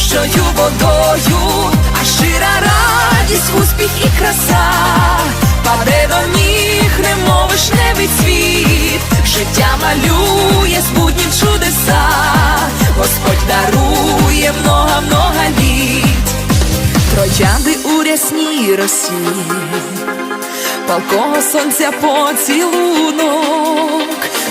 цілющою водою, а щира радість, успіх і краса, паде до ніг, немов вишневий цвіт, життя малює збуднім чудеса, Господь дарує много-много літ, троянди у рясній росі палкого сонця поцілунок,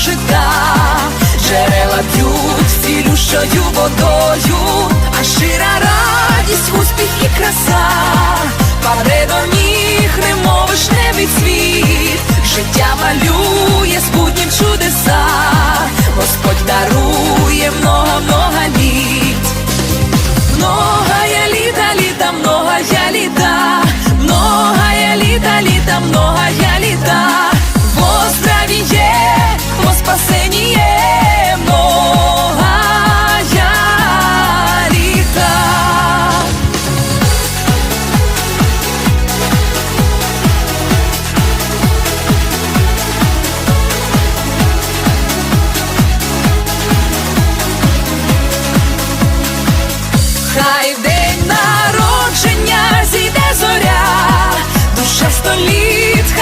жита, джерела п'ють цілющою водою, а щира радість, успіх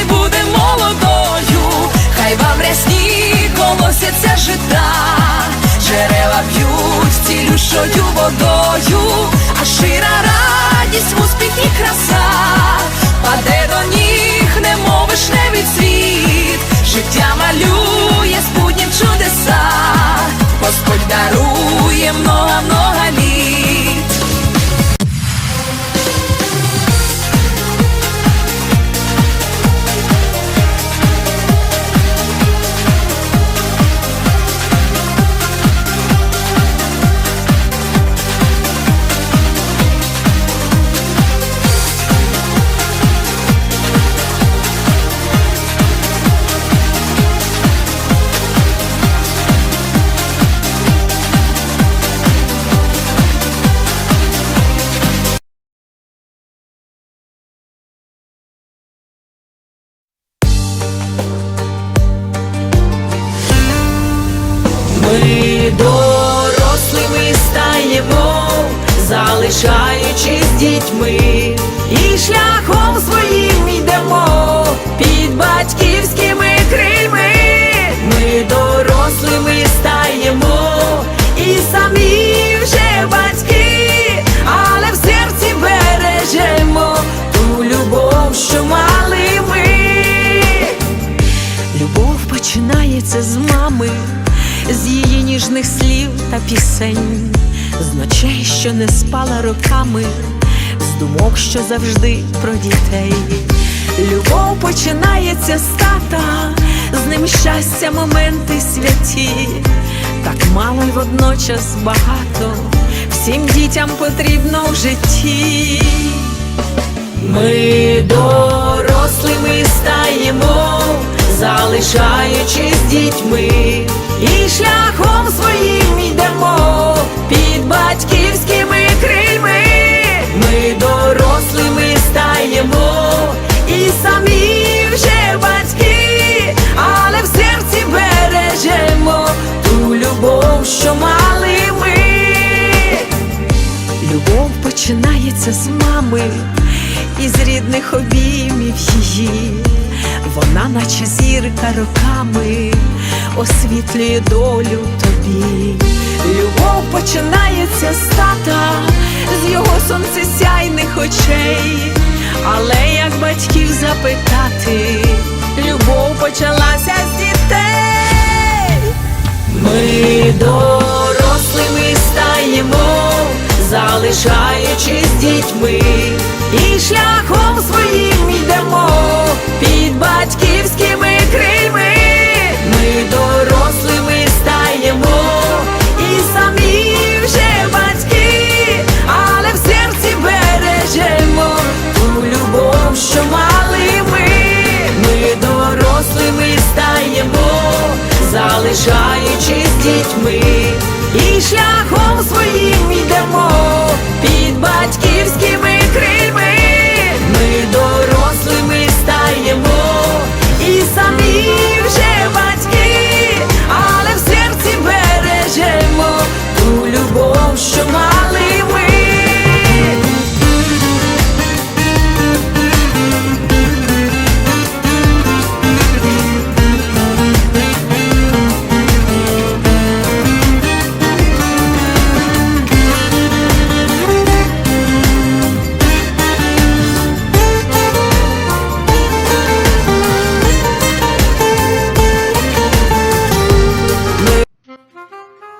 хай буде молодою, хай вам рясні колосяться жита, джерела п'ють цілющою водою, а щира радість, успіх і краса, паде до ніг, немов вишневий цвіт, життя малює спутнім чудеса, Господь дарує много-много пісень, з ночей, що не спала роками, з думок, що завжди про дітей. Любов починається з тата, з ним щастя, моменти святі, так мало й водночас багато, всім дітям потрібно в житті. Ми дорослими стаємо, залишаючись дітьми, і шляхом своїм йдемо під батьківськими крильми. Ми дорослими стаємо, і самі вже батьки, але в серці бережемо ту любов, що мали ми. Любов починається з мами і з рідних обіймів її. Вона, наче зірка роками, освітлює долю тобі. Любов починається з тата, з його сонцесяйних очей. Але як батьків запитати, любов почалася з дітей. Ми дорослими стаємо, залишаючись дітьми, і шляхом своїм йдемо залишаючись дітьми, і шляхом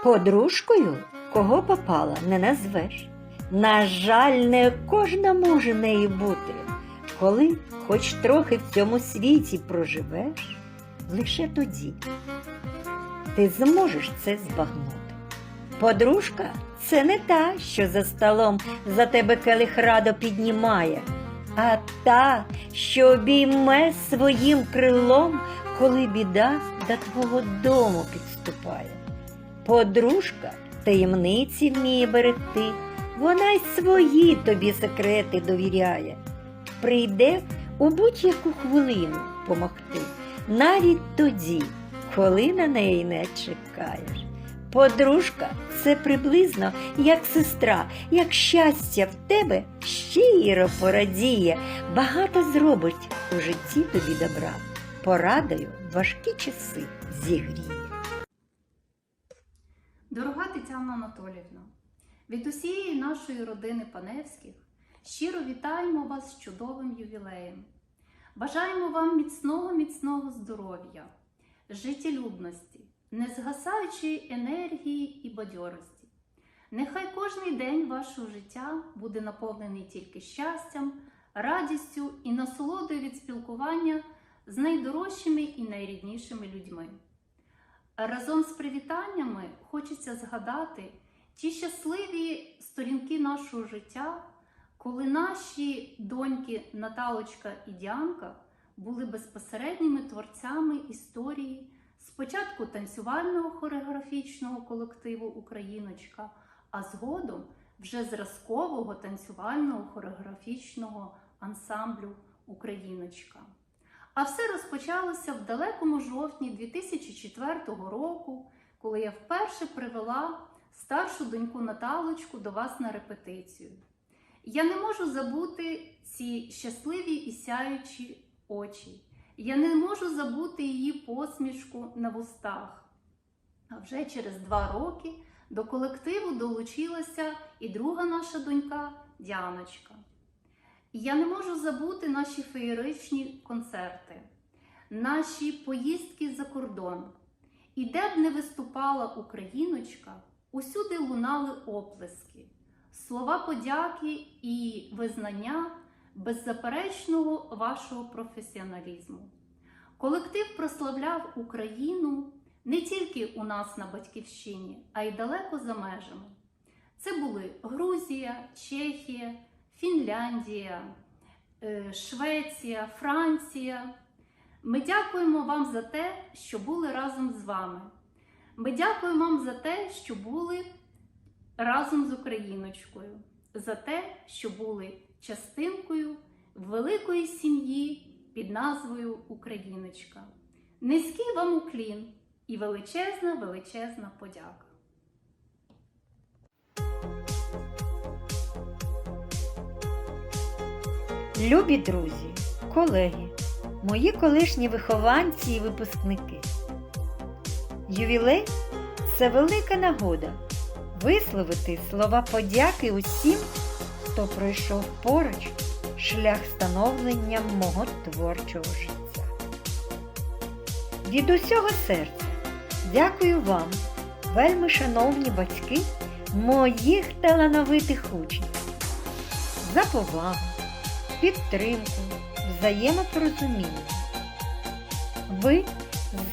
Подружкою кого попала не назвеш. На жаль, не кожна може нею бути. Коли хоч трохи в цьому світі проживеш, лише тоді ти зможеш це збагнути. Подружка це не та, що за столом за тебе келих радо піднімає, а та, що обійме своїм крилом, коли біда до твого дому підступає. Подружка таємниці вміє берегти, вона й свої тобі секрети довіряє. Прийде у будь-яку хвилину помогти, навіть тоді, коли на неї не чекаєш. Подружка це приблизно як сестра, як щастя в тебе щиро порадіє, багато зробить у житті тобі добра, порадою важкі часи зігріє. Дорога Тетяна Анатоліївна, від усієї нашої родини Паневських щиро вітаємо вас з чудовим ювілеєм. Бажаємо вам міцного, міцного здоров'я, життєлюбності, незгасаючої енергії і бадьорості. Нехай кожний день вашого життя буде наповнений тільки щастям, радістю і насолодою від спілкування з найдорожчими і найріднішими людьми. Разом з привітаннями хочеться згадати ті щасливі сторінки нашого життя, коли наші доньки Наталочка і Діанка були безпосередніми творцями історії спочатку танцювального хореографічного колективу Україночка, а згодом вже зразкового танцювального хореографічного ансамблю Україночка. А все розпочалося в далекому жовтні 2004 року, коли я вперше привела старшу доньку Наталочку до вас на репетицію. Я не можу забути ці щасливі і сяючі очі. Я не можу забути її посмішку на вустах. А вже через два роки до колективу долучилася і друга наша донька Діаночка. Я не можу забути наші феєричні концерти, наші поїздки за кордон. І де б не виступала Україночка, усюди лунали оплески, слова подяки і визнання беззаперечного вашого професіоналізму. Колектив прославляв Україну не тільки у нас на Батьківщині, а й далеко за межами. Це були Грузія, Чехія. Фінляндія, е, Швеція, Франція. Ми дякуємо вам за те, що були разом з вами. Ми дякуємо вам за те, що були разом з Україночкою, за те, що були частинкою великої сім'ї під назвою Україночка. Низький вам уклін і величезна, величезна подяка. Любі друзі, колеги, мої колишні вихованці і випускники. Ювілей це велика нагода висловити слова подяки усім, хто пройшов поруч шлях становлення мого творчого життя. Від усього серця дякую вам, вельми шановні батьки моїх талановитих учнів, за повагу підтримку, взаємопорозуміння. Ви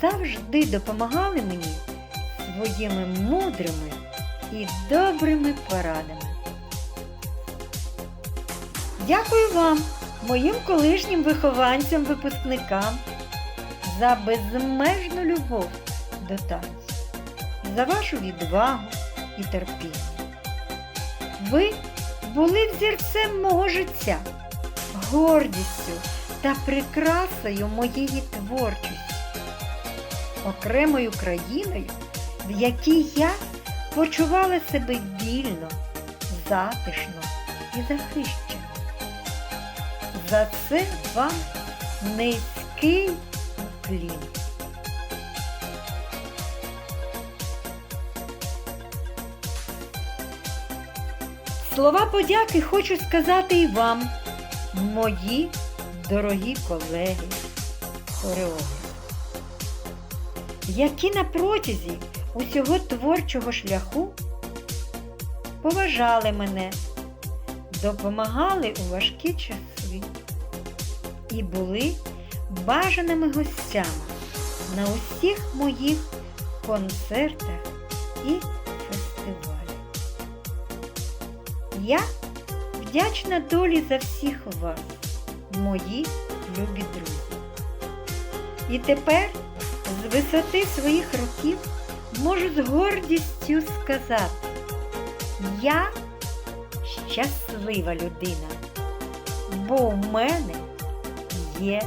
завжди допомагали мені своїми мудрими і добрими порадами. Дякую вам, моїм колишнім вихованцям-випускникам, за безмежну любов до танцю, за вашу відвагу і терпіння. Ви були взірцем мого життя, гордістю та прикрасою моєї творчості, окремою країною, в якій я почувала себе вільно, затишно і захищено. За це вам низький уклін. Слова подяки хочу сказати і вам, мої дорогі колеги, хореографи, які на протязі усього творчого шляху поважали мене, допомагали у важкі часи і були бажаними гостями на усіх моїх концертах і фестивалях. Я вдячна долі за всіх вас, мої любі друзі. І тепер з висоти своїх років можу з гордістю сказати, я щаслива людина, бо у мене є